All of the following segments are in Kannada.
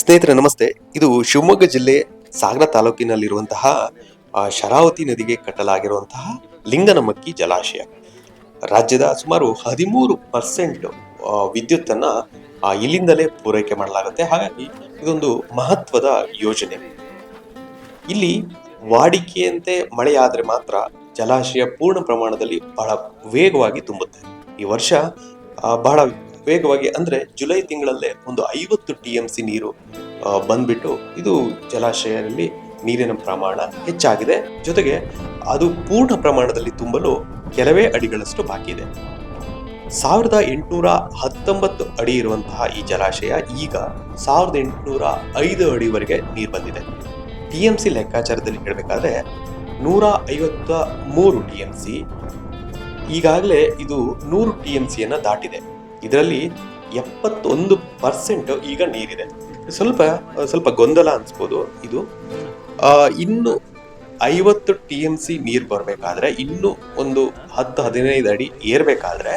ಸ್ನೇಹಿತರೆ, ನಮಸ್ತೆ. ಇದು ಶಿವಮೊಗ್ಗ ಜಿಲ್ಲೆ ಸಾಗರ ತಾಲೂಕಿನಲ್ಲಿರುವಂತಹ ಶರಾವತಿ ನದಿಗೆ ಕಟ್ಟಲಾಗಿರುವಂತಹ ಲಿಂಗನಮಕ್ಕಿ ಜಲಾಶಯ. ರಾಜ್ಯದ ಸುಮಾರು ಹದಿಮೂರು ಪರ್ಸೆಂಟ್ ವಿದ್ಯುತ್ತನ್ನ ಇಲ್ಲಿಂದಲೇ ಪೂರೈಕೆ ಮಾಡಲಾಗುತ್ತೆ. ಹಾಗಾಗಿ ಇದೊಂದು ಮಹತ್ವದ ಯೋಜನೆ. ಇಲ್ಲಿ ವಾಡಿಕೆಯಂತೆ ಮಳೆಯಾದರೆ ಮಾತ್ರ ಜಲಾಶಯ ಪೂರ್ಣ ಪ್ರಮಾಣದಲ್ಲಿ ಬಹಳ ವೇಗವಾಗಿ ತುಂಬುತ್ತೆ. ಈ ವರ್ಷ ಬಹಳ ವೇಗವಾಗಿ ಅಂದ್ರೆ ಜುಲೈ ತಿಂಗಳಲ್ಲೇ ಒಂದು ಐವತ್ತು ಟಿ ಎಂ ಸಿ ನೀರು ಬಂದ್ಬಿಟ್ಟು ಇದು ಜಲಾಶಯದಲ್ಲಿ ನೀರಿನ ಪ್ರಮಾಣ ಹೆಚ್ಚಾಗಿದೆ. ಜೊತೆಗೆ ಅದು ಪೂರ್ಣ ಪ್ರಮಾಣದಲ್ಲಿ ತುಂಬಲು ಕೆಲವೇ ಅಡಿಗಳಷ್ಟು ಬಾಕಿ ಇದೆ. ಸಾವಿರದ ಎಂಟುನೂರ ಹತ್ತೊಂಬತ್ತು ಅಡಿ ಇರುವಂತಹ ಈ ಜಲಾಶಯ ಈಗ ಸಾವಿರದ ಎಂಟುನೂರ ಐದು ಅಡಿವರೆಗೆ ನೀರು ಬಂದಿದೆ. ಟಿ ಎಂ ಸಿ ಲೆಕ್ಕಾಚಾರದಲ್ಲಿ ಹೇಳಬೇಕಾದ್ರೆ ನೂರ ಐವತ್ತ ಮೂರು ಟಿ ಎಂ ಸಿ, ಈಗಾಗಲೇ ಇದು ನೂರು ಟಿ ಎಂ ಸಿಯನ್ನು ದಾಟಿದೆ. ಇದರಲ್ಲಿ ಎಪ್ಪತ್ತೊಂದು ಪರ್ಸೆಂಟ್ ಈಗ ನೀರಿದೆ. ಸ್ವಲ್ಪ ಸ್ವಲ್ಪ ಗೊಂದಲ ಅನ್ಸ್ಬೋದು ಇದು. ಇನ್ನು ಐವತ್ತು ಟಿ ಎಂ ಸಿ ನೀರು ಬರಬೇಕಾದ್ರೆ, ಇನ್ನು ಒಂದು ಹತ್ತು, ಹದಿನೈದು ಅಡಿ ಏರ್ಬೇಕಾದ್ರೆ,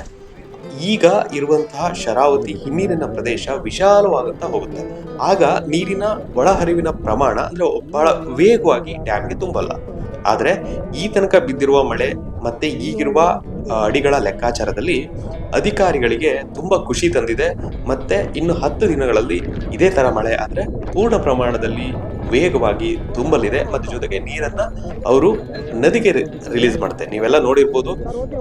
ಈಗ ಇರುವಂತಹ ಶರಾವತಿ ಹಿನ್ನೀರಿನ ಪ್ರದೇಶ ವಿಶಾಲವಾಗುತ್ತಾ ಹೋಗುತ್ತೆ. ಆಗ ನೀರಿನ ಒಳಹರಿವಿನ ಪ್ರಮಾಣ ಅಂದ್ರೆ ಬಹಳ ವೇಗವಾಗಿ ಡ್ಯಾಮ್ಗೆ ತುಂಬಲ್ಲ. ಆದ್ರೆ ಈ ತನಕ ಬಿದ್ದಿರುವ ಮಳೆ ಮತ್ತೆ ಈಗಿರುವ ಅಡಿಗಳ ಲೆಕ್ಕಾಚಾರದಲ್ಲಿ ಅಧಿಕಾರಿಗಳಿಗೆ ತುಂಬ ಖುಷಿ ತಂದಿದೆ. ಮತ್ತೆ ಇನ್ನು ಹತ್ತು ದಿನಗಳಲ್ಲಿ ಇದೇ ತರ ಮಳೆ ಆದರೆ ಪೂರ್ಣ ಪ್ರಮಾಣದಲ್ಲಿ ವೇಗವಾಗಿ ತುಂಬಲಿದೆ. ಮತ್ತು ಜೊತೆಗೆ ನೀರನ್ನ ಅವರು ನದಿಗೆ ರಿಲೀಸ್ ಮಾಡುತ್ತೆ. ನೀವೆಲ್ಲ ನೋಡಿರ್ಬೋದು,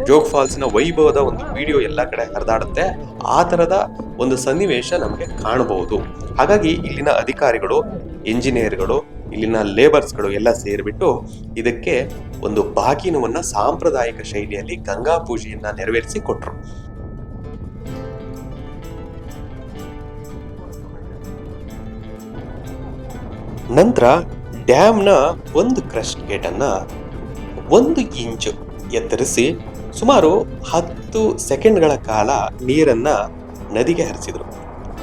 ಜೋಗ್ ಫಾಲ್ಸ್ನ ವೈಭವದ ಒಂದು ವಿಡಿಯೋ ಎಲ್ಲ ಕಡೆ ಹರಿದಾಡುತ್ತೆ. ಆ ತರದ ಒಂದು ಸನ್ನಿವೇಶ ನಮಗೆ ಕಾಣಬಹುದು. ಹಾಗಾಗಿ ಇಲ್ಲಿನ ಅಧಿಕಾರಿಗಳು ಇಂಜಿನಿಯರ್ಗಳು ಇಲ್ಲಿನ ಲೇಬರ್ಸ್ಗಳು ಎಲ್ಲ ಸೇರಿಬಿಟ್ಟು ಇದಕ್ಕೆ ಒಂದು ಬಾಗಿನವನ್ನ ಸಾಂಪ್ರದಾಯಿಕ ಶೈಲಿಯಲ್ಲಿ ಗಂಗಾ ಪೂಜೆಯನ್ನ ನೆರವೇರಿಸಿ ಕೊಟ್ಟರು ನಂತರ ಡ್ಯಾಮ್ನ ಒಂದು ಕ್ರಸ್ಟ್ ಗೇಟನ್ನು ಒಂದು ಇಂಚು ಎತ್ತರಿಸಿ ಸುಮಾರು ಹತ್ತು ಸೆಕೆಂಡ್ಗಳ ಕಾಲ ನೀರನ್ನ ನದಿಗೆ ಹರಿಸಿದ್ರು.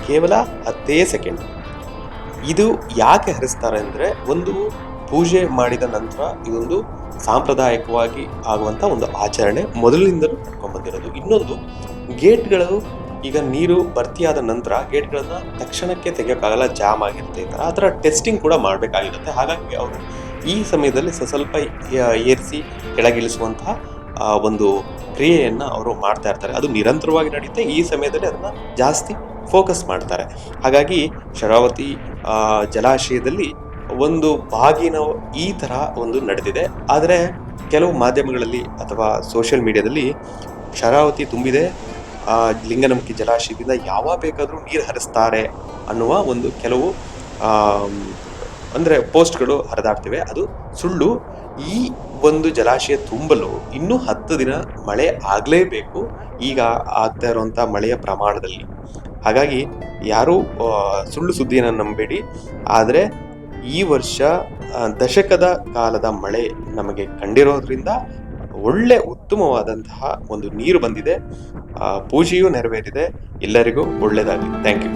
ಕೇವಲ ಹತ್ತೇ ಸೆಕೆಂಡ್. ಇದು ಯಾಕೆ ಹರಿಸ್ತಾರೆ ಅಂದರೆ ಒಂದು ಪೂಜೆ ಮಾಡಿದ ನಂತರ ಇದೊಂದು ಸಾಂಪ್ರದಾಯಿಕವಾಗಿ ಆಗುವಂಥ ಒಂದು ಆಚರಣೆ ಮೊದಲಿನಿಂದಲೂ ನಡ್ಕೊಂಡ್ ಬಂದಿರೋದು. ಇನ್ನೊಂದು, ಗೇಟ್ಗಳು, ಈಗ ನೀರು ಭರ್ತಿಯಾದ ನಂತರ ಗೇಟ್ಗಳನ್ನ ತಕ್ಷಣಕ್ಕೆ ತೆಗಿಯೋಕ್ಕಾಗಲ್ಲ, ಜಾಮ್ ಆಗಿರುತ್ತೆ ಈ ಥರ ಆ ಥರ ಟೆಸ್ಟಿಂಗ್ ಕೂಡ ಮಾಡಬೇಕಾಗಿರುತ್ತೆ. ಹಾಗಾಗಿ ಅವರು ಈ ಸಮಯದಲ್ಲಿ ಸ್ವಲ್ಪ ಏರಿಸಿ ಕೆಳಗಿಳಿಸುವಂತಹ ಒಂದು ಕ್ರಿಯೆಯನ್ನು ಅವರು ಮಾಡ್ತಾ ಇರ್ತಾರೆ. ಅದು ನಿರಂತರವಾಗಿ ನಡೆಯುತ್ತೆ ಈ ಸಮಯದಲ್ಲಿ ಅದನ್ನು ಜಾಸ್ತಿ ಫೋಕಸ್ ಮಾಡ್ತಾರೆ. ಹಾಗಾಗಿ ಶರಾವತಿ ಜಲಾಶಯದಲ್ಲಿ ಒಂದು ಬಾಗಿನ ಈ ತರ ಒಂದು ನಡೆದಿದೆ. ಆದರೆ ಕೆಲವು ಮಾಧ್ಯಮಗಳಲ್ಲಿ ಅಥವಾ ಸೋಷಿಯಲ್ ಮೀಡಿಯಾದಲ್ಲಿ ಶರಾವತಿ ತುಂಬಿದೆ. ಆ, ಲಿಂಗನಮಕ್ಕಿ ಜಲಾಶಯದಿಂದ ಯಾವಾಗ ಬೇಕಾದರೂ ನೀರು ಹರಿಸ್ತಾರೆ ಅನ್ನುವ ಒಂದು ಕೆಲವು ಅಂದ್ರೆ ಪೋಸ್ಟ್ಗಳು ಹರಿದಾಡ್ತಿವೆ. ಅದು ಸುಳ್ಳು. ಈ ಒಂದು ಜಲಾಶಯ ತುಂಬಲು ಇನ್ನೂ ಹತ್ತು ದಿನ ಮಳೆ ಆಗಲೇಬೇಕು. ಈಗ ಆಗ್ತಾ ಇರುವಂಥ ಮಳೆಯ ಪ್ರಮಾಣದಲ್ಲಿ. ಹಾಗಾಗಿ ಯಾರೂ ಸುಳ್ಳು ಸುದ್ದಿಯನ್ನು ನಂಬೇಡಿ. ಆದರೆ ಈ ವರ್ಷ ದಶಕದ ಕಾಲದ ಮಳೆ ನಮಗೆ ಕಂಡಿರೋದ್ರಿಂದ ಒಳ್ಳೆ ಉತ್ತಮವಾದಂತಹ ಒಂದು ನೀರು ಬಂದಿದೆ. ಪೂಜೆಯೂ ನೆರವೇರಿದೆ. ಎಲ್ಲರಿಗೂ ಒಳ್ಳೆಯದಾಗಲಿ ಥ್ಯಾಂಕ್ ಯು.